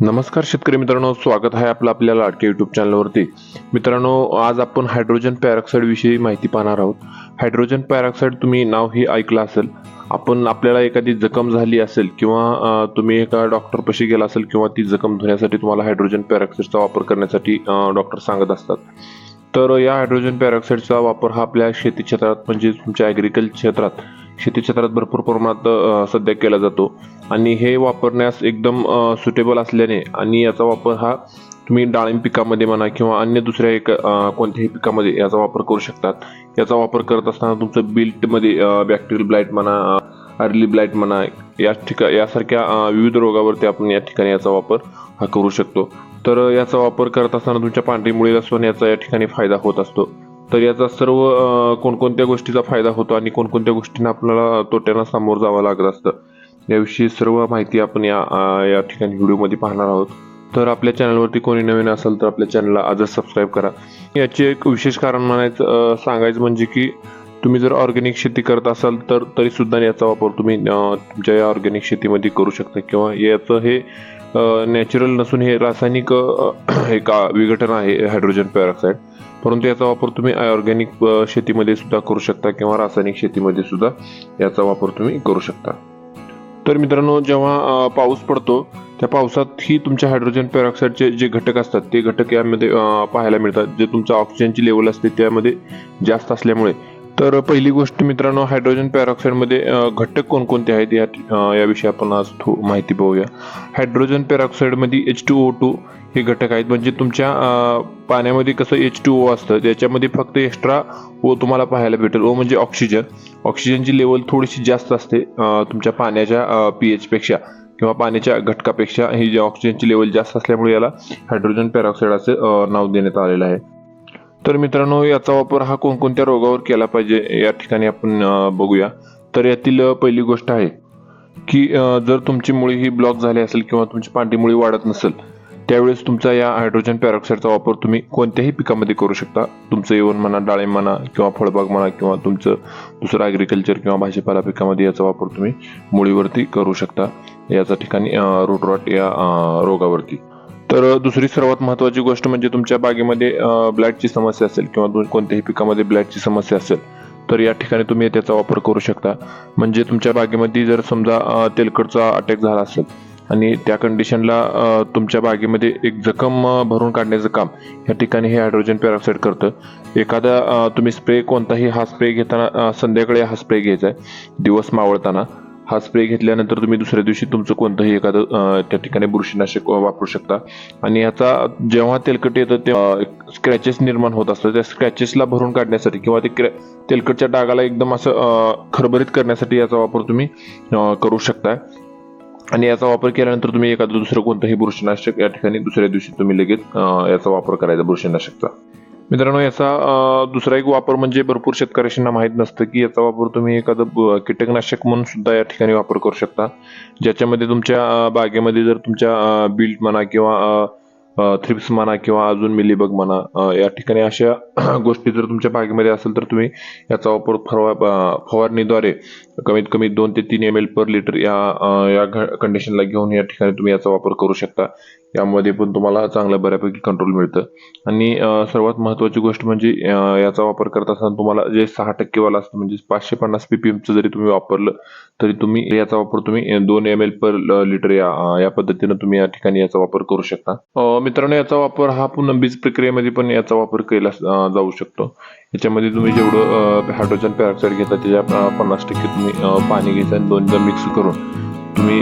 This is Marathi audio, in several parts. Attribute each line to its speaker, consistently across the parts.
Speaker 1: नमस्कार शेतकरी मित्रांनो स्वागत आहे आपलं आपल्या लाडक्या युट्यूब चॅनलवरती मित्रांनो आज आपण हायड्रोजन पॅरॉक्साईड विषयी माहिती पाहणार आहोत. हायड्रोजन पॅरॉक्साईड तुम्ही नाव हे ऐकलं असेल आपण आपल्याला एखादी जखम झाली असेल किंवा तुम्ही एका डॉक्टरपाशी गेला असेल किंवा ती जखम धुण्यासाठी तुम्हाला हायड्रोजन पॅरॉक्साईडचा वापर करण्यासाठी डॉक्टर सांगत असतात. तर या हायड्रोजन पॅरॉक्साईडचा वापर हा आपल्या शेती क्षेत्रात म्हणजे तुमच्या ॲग्रिकल्चर क्षेत्रात शेती क्षेत्रात भरपूर प्रमाणात सध्या केला जातो. आणि हे वापरण्यास एकदम सुटेबल असल्याने आणि याचा वापर हा तुम्ही डाळिंब पिकामध्ये म्हणा किंवा अन्य दुसऱ्या एक कोणत्याही पिकामध्ये याचा वापर करू शकतात. याचा वापर करत असताना तुमचं बिल्टमध्ये बॅक्टेरियल ब्लाईट म्हणा अर्ली ब्लाईट म्हणा या ठिका यासारख्या विविध रोगावरती आपण या ठिकाणी याचा वापर हा करू शकतो. तर याचा वापर करत असताना तुमच्या पांढरी मुळीला याचा या ठिकाणी फायदा होत असतो. तर याचा सर्व कोणकोणत्या गोष्टीचा फायदा होतो आणि कोणकोणत्या गोष्टींना आपल्याला तोट्यांना सामोरं जावं लागत असतं याविषयी सर्व माहिती आपण या या ठिकाणी व्हिडिओमध्ये पाहणार आहोत. तर आपल्या चॅनलवरती कोणी नवीन असेल तर आपल्या चॅनलला आजच सबस्क्राईब करा. याचे एक विशेष कारण म्हणायचं सांगायचं म्हणजे की तुम्ही जर ऑर्गॅनिक शेती करत असाल तर तरीसुद्धा याचा वापर तुम्ही तुमच्या या ऑर्गॅनिक शेतीमध्ये करू शकता किंवा याचं हे नॅचरल नसून हे रासायनिक हे एक विघटन आहे हायड्रोजन पेरॉक्साईड. परंतु याचा वापर तुम्ही ऑर्गॅनिक शेतीमध्ये सुद्धा करू शकता किंवा रासायनिक शेतीमध्ये सुद्धा याचा वापर तुम्ही करू शकता. तर मित्रांनो जेव्हा पाऊस पडतो त्या पावसात ही तुमच्या हायड्रोजन पेरॉक्साईडचे जे घटक असतात ते घटक यामध्ये पाहायला मिळतात. जे तुमचं ऑक्सिजनची लेवल असते त्यामध्ये जास्त असल्यामुळे तर पहिली गोष्ट मित्रांनो हायड्रोजन पॅरॉक्साईडमध्ये घटक कोणकोणते आहेत या याविषयी आपण आज थो माहिती पाहूया. हायड्रोजन पॅरॉक्साईडमध्ये एच टू ओ टू हे घटक आहेत. म्हणजे तुमच्या पाण्यामध्ये कसं एच टू ओ असतं त्याच्यामध्ये फक्त एक्स्ट्रा ओ तुम्हाला पाहायला भेटेल. ओ म्हणजे ऑक्सिजन ऑक्सिजनची लेवल थोडीशी जास्त असते तुमच्या पाण्याच्या पी एचपेक्षा किंवा पाण्याच्या घटकापेक्षा. ही ऑक्सिजनची लेवल जास्त असल्यामुळे याला हायड्रोजन पॅरॉक्साईड असे नाव देण्यात आलेलं आहे. तर मित्रांनो याचा वापर हा कोणकोणत्या रोगावर केला पाहिजे या ठिकाणी आपण बघूया. तर यातील पहिली गोष्ट आहे की जर तुमची मुळी ही ब्लॉक झाली असेल किंवा तुमची पांढरी मुळी वाढत नसेल त्यावेळेस तुमचा या हायड्रोजन पॅरॉक्साईडचा वापर तुम्ही कोणत्याही पिकामध्ये करू शकता. तुमचं येऊन म्हणा डाळिंब म्हणा किंवा फळबाग म्हणा किंवा तुमचं दुसरं ॲग्रिकल्चर किंवा भाजीपाला पिकामध्ये याचा वापर तुम्ही मुळीवरती करू शकता. याचा ठिकाणी रूट रॉट या रोगावरती. तर दुसरी सर्वात महत्त्वाची गोष्ट म्हणजे तुमच्या बागेमध्ये ब्लॅडची समस्या असेल किंवा कोणत्याही पिकामध्ये ब्लॅडची समस्या असेल तर या ठिकाणी तुम्ही त्याचा वापर करू शकता. म्हणजे तुमच्या बागेमध्ये जर समजा तेलकटचा अटॅक झाला असेल आणि त्या कंडिशनला तुमच्या बागेमध्ये एक जखम भरून काढण्याचं काम या ठिकाणी हे हायड्रोजन पॅरॉक्साईड करतं. एखादा तुम्ही स्प्रे कोणताही हा स्प्रे घेताना संध्याकाळी हा स्प्रे घ्यायचा आहे. दिवस मावळताना. हा स्प्रे घेतल्यानंतर तुम्ही दुसऱ्या दिवशी तुमचं कोणतंही एखादं त्या ठिकाणी बुरशीनाशक वापरू शकता. आणि याचा जेव्हा तेलकट येतं तेव्हा स्क्रॅचेस निर्माण होत असतात. त्या स्क्रॅचेसला भरून काढण्यासाठी किंवा ते क्रॅ तेलकटच्या डागाला एकदम असं खरभरीत खरबरीत करण्यासाठी याचा वापर तुम्ही करू शकता. आणि याचा वापर केल्यानंतर तुम्ही एखादं दुसरं कोणतंही बुरशीनाशक या ठिकाणी दुसऱ्या दिवशी तुम्ही लगेच याचा वापर करायचा बुरशीनाशकचा. मित्रांनो याचा दुसरा एक वापर म्हणजे भरपूर शेतकऱ्यांना माहीत नसतं की याचा वापर तुम्ही एखादं कीटकनाशक म्हणून सुद्धा या ठिकाणी वापर करू शकता. ज्याच्यामध्ये तुमच्या बागेमध्ये जर तुमच्या बिल्ट म्हणा किंवा थ्रिप्स म्हणा किंवा अजून मिलीबग म्हणा या ठिकाणी अशा गोष्टी जर तुमच्या बागेमध्ये असेल तर तुम्ही याचा वापर फरवा फवारणीद्वारे कमीत कमी दोन ते तीन एम एल पर लिटर या या कंडिशनला घेऊन या ठिकाणी तुम्ही याचा वापर करू शकता. यामध्ये पण तुम्हाला चांगला बऱ्यापैकी कंट्रोल मिळतं. आणि सर्वात महत्त्वाची गोष्ट म्हणजे याचा वापर करत असताना तुम्हाला जे सहा टक्केवाला असतं म्हणजे पाचशे पन्नास पीपीएमचं जरी तुम्ही वापरलं तरी तुम्ही याचा वापर तुम्ही दोन एम एल पर लिटर या या पद्धतीनं तुम्ही या ठिकाणी याचा वापर करू शकता. मित्रांनो याचा वापर हा पुन्हा बीज प्रक्रियेमध्ये पण याचा वापर केला जाऊ शकतो. याच्यामध्ये तुम्ही जेवढं हायड्रोजन पेरॉक्साईड घेता त्याच्या पन्नास टक्के तुम्ही पाणी घ्यायचं आणि दोनदा मिक्स करून तुम्ही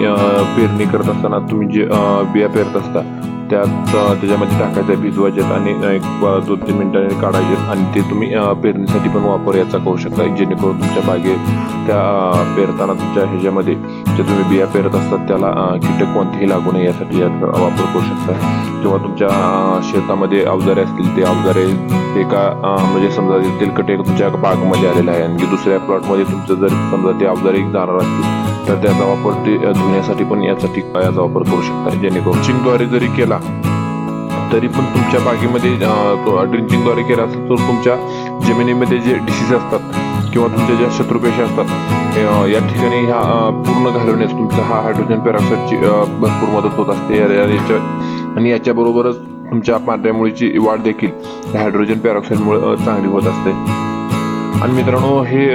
Speaker 1: पेरणी करत असताना तुम्ही जे बिया पेरत असता त्यात त्याच्यामध्ये टाकायचं भिजवायच्यात आणि एक दोन तीन मिनिटांनी काढायचे आणि ते तुम्ही पेरणीसाठी पण वापर याचा करू शकता जेणेकरून तुमच्या बागेत त्या पेरताना तुमच्या ह्याच्यामध्ये जे तुम्ही बिया पेरत असतात त्याला कीटक कोणतेही लागू नये यासाठी याचा वापर करू शकता. किंवा तुमच्या शेतामध्ये अवजारे असतील ते अवजारे एका म्हणजे समजा ते तेलकट एक तुमच्या बागमध्ये आलेलं आहे आणि दुसऱ्या प्लॉटमध्ये तुमचं जर समजा ते अवजारे जाणार असतील तर त्याचा वापर ते धुण्यासाठी पण यासाठी याचा वापर करू शकता. जेणेकरून चिंगद्वारे जरी केला तरी पण तुमच्या बागेमध्ये ड्रिंचिंगद्वारे केला असेल तर तुमच्या जमिनीमध्ये जे डिसीज असतात किंवा तुमच्या ज्या शत्रुपेशी असतात या ठिकाणी ह्या पूर्ण घालवण्यास तुमचा हा हायड्रोजन पेरॉक्साईडची भरपूर मदत होत असते. याच्या आणि याच्याबरोबरच तुमच्या पांढऱ्यामुळेची वाढ देखील हायड्रोजन पेरॉक्साईडमुळे चांगली होत असते. आणि मित्रांनो हे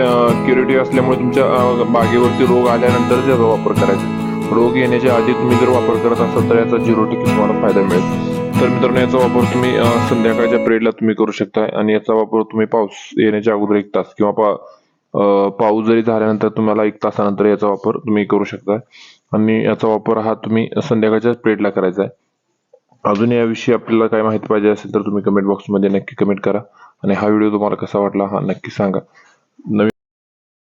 Speaker 1: क्युरेटिव्ह असल्यामुळे तुमच्या बागेवरती रोग आल्यानंतर त्याचा वापर करायचा. रोग येण्याच्या आधी तुम्ही जर वापर करत असाल तर याचा झिरो टक्के तुम्हाला फायदा मिळेल. तर मित्रांनो याचा वापर तुम्ही संध्याकाळच्या पिरियडला तुम्ही करू शकता आणि याचा वापर तुम्ही पाऊस येण्याच्या अगोदर एक तास किंवा पा पाऊस जरी झाल्यानंतर तुम्हाला एक तासानंतर याचा वापर तुम्ही करू शकता आणि याचा वापर हा तुम्ही संध्याकाळच्या पिरियडला करायचा आहे. अजून याविषयी आपल्याला काय माहिती पाहिजे असेल तर तुम्ही कमेंट बॉक्समध्ये नक्की कमेंट करा. आणि हा व्हिडिओ तुम्हाला कसा वाटला हा नक्की सांगा. नवीन